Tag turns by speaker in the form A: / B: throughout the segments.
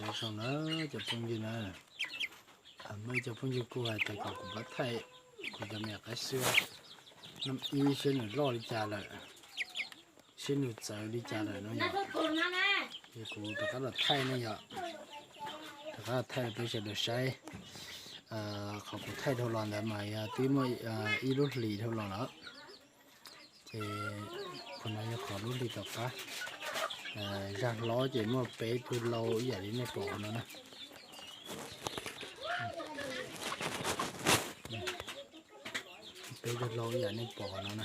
A: จะส่งเนอจะพุ่งยีนะอาไม่จะพุ่งยีกูให้แต่ก็กูบัดไทยกูจะไม่ก็เสื้อน้ำอีเช่นหนึ่งรอดีจ่าเลยเช่นหนึ่งจ่าดีจ่าเลยน้องอย่ากูแต่ก็เราไทยนี่อย่าแต่ก็ไทยไปเฉลยใช้เอ่อของกูไทยเท่าไงแต่ไม่ที่ไม่อ่ออีรุ่นหลีเท่าไงแล้วเจ้คนนั้นจะขอรุ่นหลีต่อไปะ à, ra ló chỉ mà bé thu lâu vậy đi này bỏ nó nè bé thu lâu vậy này bỏ nó nè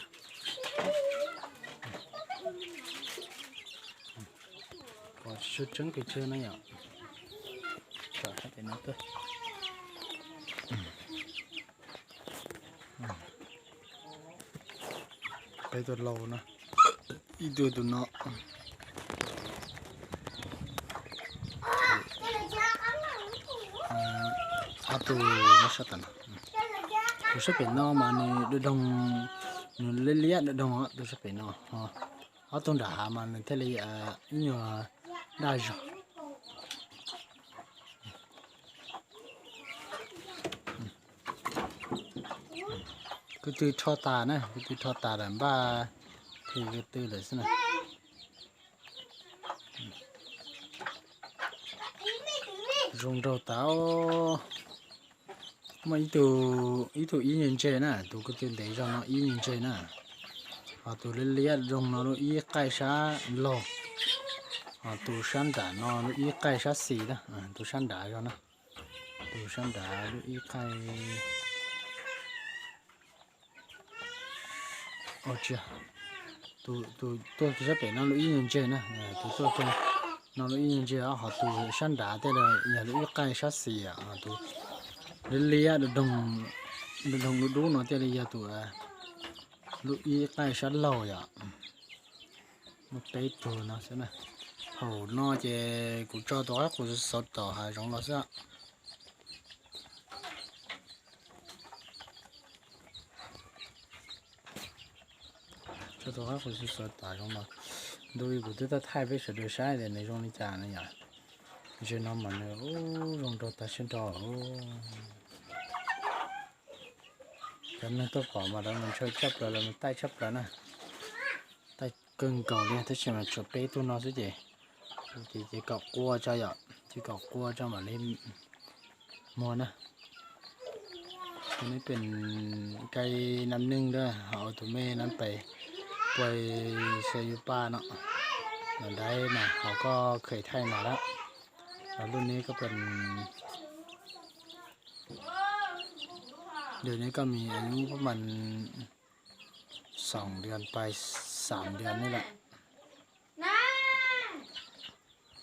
A: có số trứng cái chưa nó nhở chờ hết để nó tới bé thu lâu nè ít đưa tụi nó tu nó sát tận tu sẽ biển nó mà này đôi đồng lấy lia đôi đồng á sẽ sát biển nó ở tuần đã mà này thấy này à, nhiều đại rồi. Cứ từ cho ta nè cứ từ cho ta làm ba, thì cái từ là thế này. Dùng đầu táo mà ít tụ ít tụ ít nhìn chơi nè tụ cái tiền đấy cho nó ít nhìn chơi nè à tụ lên liệt rong nó nó ít cái sa lò. À tụ san đá nó nó ít cái sa xì đó. À tụ san đá cho nó. Tụ san đá nó ít cái ồ chưa tụ tụ tôi cái bé nó nó ý nhìn chơi nè à, tụ tôi tôi nó nó yên à họ tụ săn đá thế là nhà nó ít cái sa xì à tụ lia được đồng được đồng được đủ nó thế lia nhà tụ à. Lúc y cái sát lâu à một bé tụ nó thế này hầu nó chỉ cũng cho đó cũng sốt tỏ hay giống nó sao cho đó cũng sốt tỏ giống nó. Đôi của tôi ta thay với sự đời sai để này trong đi trả này nhỉ. Chứ nó mà nó, ô, rong đồ ta xin trò ô. แล้วมันก็ผอมาแล้วมันช่วยชับแล้แล้วมันใต้ชับแล้วนะใต้กึ่งเกล่อเนี่ยถ้าเชื่อมันจบได้ตัวนอนสิเจจีจีกอกกลัวจะหยอดจีกอกกลัวจะมาเล่นมัวนะันนี้เป็นไก่น้ำนึ่งด้วยเอาตัวแม่นั้นไปป่อยเซยุป้าเนาะมันได้นะเขาก็เคยไทยมาแล้วแล้วรุ่นนี้ก็เป็น เดี๋ยวนี้ก็มีอายุประมาณสองเดือนไปสามเดือนนี่แหละ那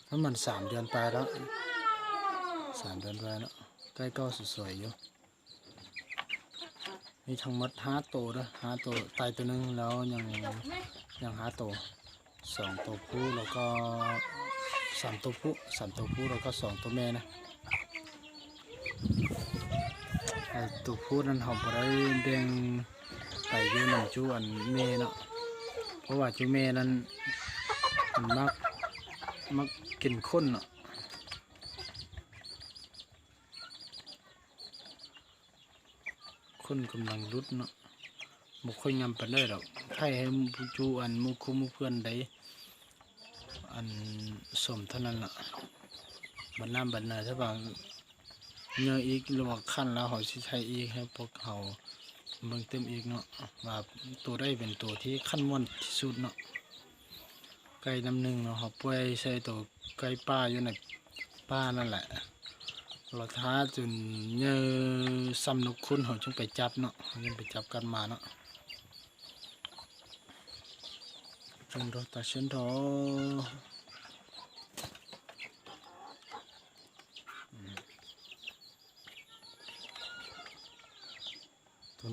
A: ประมาณสามเดือนไปแล้วสามเดือนไปแล้วใกล้ก็สวยๆอยู่มีทั้งหมดห้าตัวนะห้าตัวตายตัวหนึงแล้วยังยังหาตัวสองตัวผู้แล้วก็สามตัวผู้สามตัวผู้แล้วก็สองตัวแม่นะ ตัวผู้นั้นเขาบ่ได้เดงไปยู่หนึ่งจูอันแม่เนาะเพราะว่าจูแม่นั้นมันมักมักกินข้นเนาะข้นกำลังรุดเนาะบ่ค่อยยำปานได้ดอกใครให้ผู้จูอันมู่คุมู่เพื่อนได้อันสมเท่านั้นละบันน้ำบันนาถ้าบางเนื้ออีกหรือว่าขั้นแล้วเขาสิใช้อีกให้พวกเขาเบิ่งเต็มอีกเนาะว่าตัวได้เป็นตัวที่ขั้นม่วนที่สุดเนาะไก่น้ำหนึ่งเนาะเขาป่วยใส่ตัวไก่ป้าอยู่ในป้านั่นแหละเราท้าจนเนื้อซ้ำนกคุณเขาจึงไปจับเนาะเขาจึงไปจับกันมาเนาะ trong đó ta xin đó tụi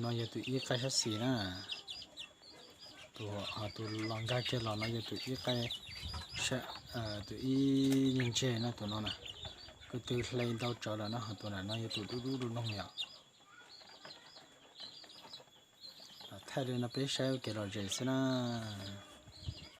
A: nó giờ tụi ít cái hết xì nè tụi họ tụi lòng ga kia là nó giờ tụi ít cái sẽ tụi ít nhìn chê nó tụi nó nè cứ từ lên đâu trở là nó tụi này nó giờ tụi đu đu đu nông nhở thay đến nó bé sao kia rồi chơi xin à